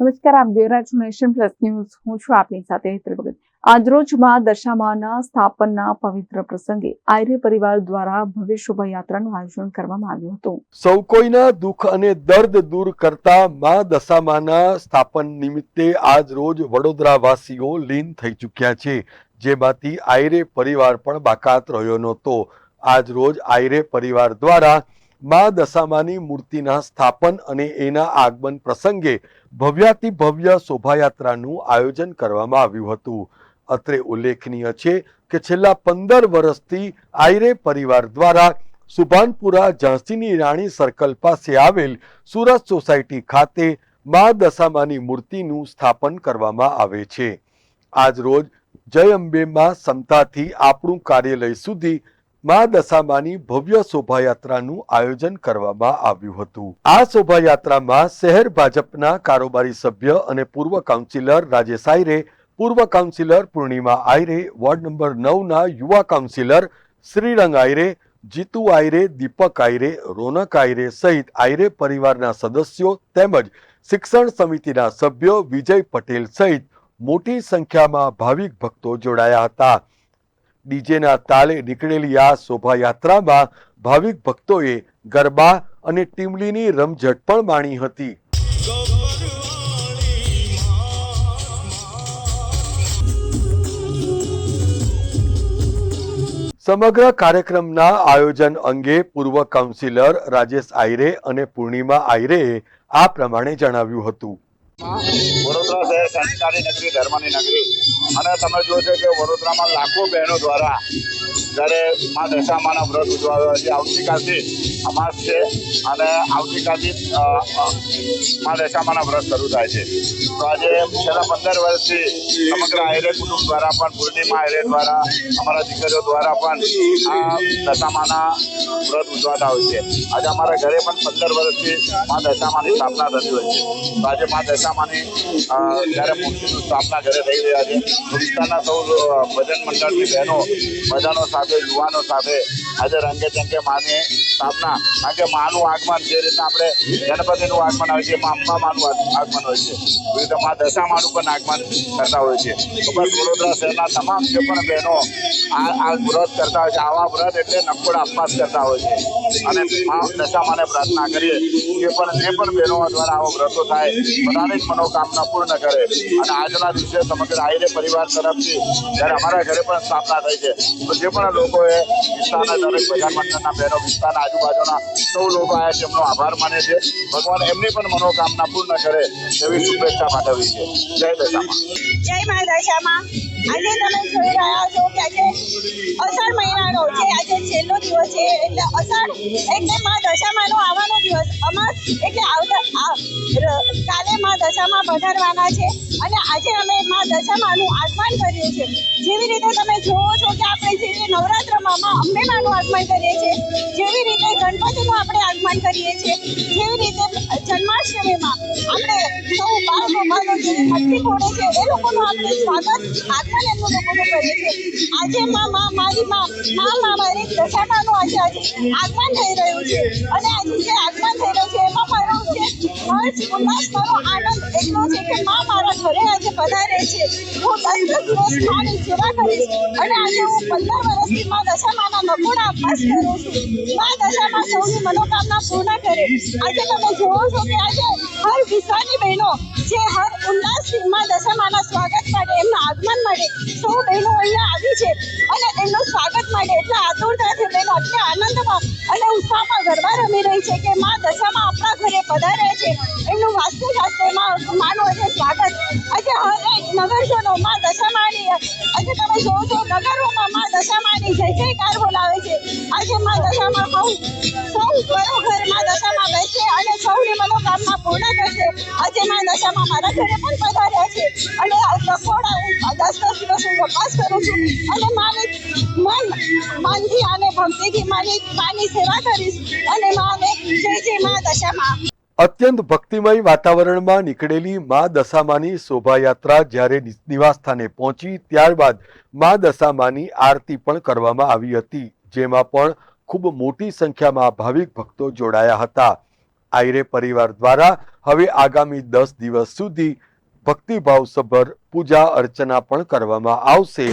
નમસ્કાર, આપ જોઈ રહ્યા છો નેશન પ્લસ ન્યૂઝ. હું છું આપની સાથે હેતલ ભગત. આજરોજ દશામાના સ્થાપનના પવિત્ર પ્રસંગે આયરે પરિવાર દ્વારા ભવ્ય શોભાયાત્રાનું આયોજન કરવામાં આવ્યું હતું. સૌ કોઈના દુઃખ અને દર્દ દૂર કરતા મા દશામાના સ્થાપન નિમિત્તે આજ રોજ વડોદરા વાસીઓ લીન થઈ ચૂક્યા છે, જેમાંથી આયરે પરિવાર પણ બાકાત રહ્યો નહોતો. આજ રોજ આયરે પરિવાર દ્વારા મા દશામાની મૂર્તિના સ્થાપન અને એના આગમન પ્રસંગે ભવ્યાતિ ભવ્ય શોભાયાત્રાનું આયોજન કરવામાં આવ્યું હતું. અત્રે ઉલ્લેખનીય છે કે છેલ્લા પંદર વર્ષથી આયરે પરિવાર દ્વારા સુભાનપુરા ઝાંસીની રાણી સર્કલ પાસે આવેલ સુરત સોસાયટી ખાતે મા દશામાની મૂર્તિનું સ્થાપન કરવામાં આવે છે. આજ રોજ જય અંબેમાં સમતાથી આપણું કાર્યાલય સુધી મા દશામાની ભવ્ય શોભાયાત્રાનું આયોજન કરવામાં આવ્યું હતું. આ શોભાયાત્રામાં શહેર ભાજપના કારોબારી સભ્ય અને પૂર્વ કાઉન્સિલર રાજેશ આયરે પૂર્વ councillor Purnima Ayre ward number નવના યુવા કાઉન્સિલર શ્રીરંગ આયરે જીતુ આયરે દીપક આયરે રોનક આયરે સહિત આયરે પરિવારના સદસ્યો તેમજ શિક્ષણ સમિતિના સભ્યો વિજય પટેલ સહિત મોટી સંખ્યામાં ભાવિક ભક્તો જોડાયા હતા. ડીજેના તાલે નીકળેલી આ શોભાયાત્રામાં ભાવિક ભક્તોએ ગરબા અને ટીમલીની રમઝટ પણ માણી હતી. સમગ્ર કાર્યક્રમના આયોજન અંગે પૂર્વ કાઉન્સિલર રાજેશ આયરે અને પૂર્ણિમા આયરેએ આ પ્રમાણે જણાવ્યું હતું. વડોદરા શહેર સંસ્કારી નગરી, ધર્મની નગરી. અને તમે જોશો કે વડોદરામાં લાખો બહેનો દ્વારા જ્યારે મા દશામાના વ્રત ઉજવાયો છે, આવતીકાલથી અમાસ છે અને આવતીકાલથી મા દશામાના વ્રત શરૂ થાય છે. તો આજે છેલ્લા પંદર વર્ષથી સમગ્ર આયરે કુટુંબ દ્વારા પણ, પૂર્ણિમા આયરે દ્વારા, અમારા દીકરીઓ દ્વારા પણ આ દશામાના વ્રત ઉજવાતા હોય છે. આજે અમારા ઘરે પણ પંદર વર્ષથી મા દશામાની સ્થાપના થતી હોય છે. તો આજે મા દશામાની જ્યારે મૂર્તિની સ્થાપના ઘરે થઈ રહ્યા છે વિસ્તારના સૌ ભજન મંડળની બહેનો, બધાનો સાથે, યુવાનો સાથે આજે રંગે ચંગે માની સ્થાપના કારણ કે માનું આગમન જે રીતના આપણે ગણપતિનું આગમન હોય છે, એમાં અંબા માનું આગમન હોય છે. એવી રીતે મા દશામાનું પણ આગમન કરતા હોય છે. તો બસ વડોદરા શહેરના તમામ જે પણ બહેનો આ આ વ્રત કરતા હોય છે, આવા વ્રત એટલે નકોડ આપવાસ કરતા હોય છે. અને મા દશામાને પ્રાર્થના કરીએ કે પણ જે પણ બહેનો દ્વારા આવા વ્રતો થાય, બધાની જ મનોકામના પૂર્ણ કરે. અને આજના દિવસે સમગ્ર આયરે પરિવાર તરફથી જ્યારે અમારા ઘરે પણ સ્થાપના થઈ છે. તો જે પણ લોકોએ વિસ્તારના દરેક બજાર મંડળના બહેનો વિસ્તારના આજુબાજુના સૌ લોકો આવ્યા છે, એમનો આભાર માને છે. ભગવાન એમની પણ મનોકામના પૂર્ણ કરે એવી શુભેચ્છા પાઠવી છે. જય દશામાં જય મા દશામાં આજે તમે જોઈ રહ્યા છો કે આજે અષાઢ મહિનાનો છે, આજે છેલ્લો દિવસ છે, એટલે અષાઢ એટલે મા દશામાનો આવવાનો દિવસ. અમાસ એટલે આવતા કાલે મા દશામાં પધારવાના છે અને આજે અમે મા દશામાનું આગમન કર્યું છે જેવી રીતે તમે જોવો છો કે આપણે જેવી નવરાત્રમાં માં અંબેમાનું આગમન કરીએ છીએ, જેવી રીતે ગણપતિનું આપણે આગમન કરીએ છીએ, જેવી રીતે જન્માષ્ટમીમાં આપણે બાળ જે ફોડે છે એ લોકોનું આપણે સ્વાગત આગમન એમનું છીએ આજે માં માં મારી માં માં આગમન થઈ રહ્યું છે અને આજે જે આગમન થઈ રહ્યું છે એમાં આનંદ છે કે માં મારા ઘરે આજે પધારે છે હું દસ દિવસ કરીશ અને આજે હું પંદર વર્ષથી માં દશામાના અભ્યાસ કરું છું મા દશામાં સૌની મનોકામના પૂર્ણ કરે આજે તમે જોવો છો કે આજે હર વિસ્તારની બહેનો જે હર ઉલ્લાસથી માં સ્વાગત માટે એમના આગમન માટે સૌ બહેનો અહીંયા આવી છે અને એમનું સ્વાગત માટે એટલા આતુરતાથી બહેનો, એટલા આનંદમાં અને ઉત્સાહમાં ગરબા રમી રહી છે કે નગરજનો માં દશામાની આજે તમે જોવો છો, નગરોમાં માં દશામાની જય જયકાર બોલાવે છે. આજે માં દશામાં સૌ સૌ ઘરો ઘરમાં દશામાં બેસે અને સૌની મનોકામના પૂર્ણ કરશે. આજે માં દશામાં મારા ઘરે પણ પધાર્યા છે. અને લખોડા દસ દસ દિવસ હું ઉપવાસ કરું છું. અને માની મન મનથી અને ભક્તિથી માની માની સેવા કરીશ. અને માને જય જય માં દશામાં. અત્યંત ભક્તિમય વાતાવરણમાં નીકળેલી મા દશામાની શોભાયાત્રા જ્યારે નિવાસસ્થાને પહોંચી, ત્યારબાદ મા દશામાની આરતી પણ કરવામાં આવી હતી, જેમાં પણ ખૂબ મોટી સંખ્યામાં ભાવિક ભક્તો જોડાયા હતા. આયરે પરિવાર દ્વારા હવે આગામી દસ દિવસ સુધી ભક્તિભાવસભર પૂજા અર્ચના પણ કરવામાં આવશે.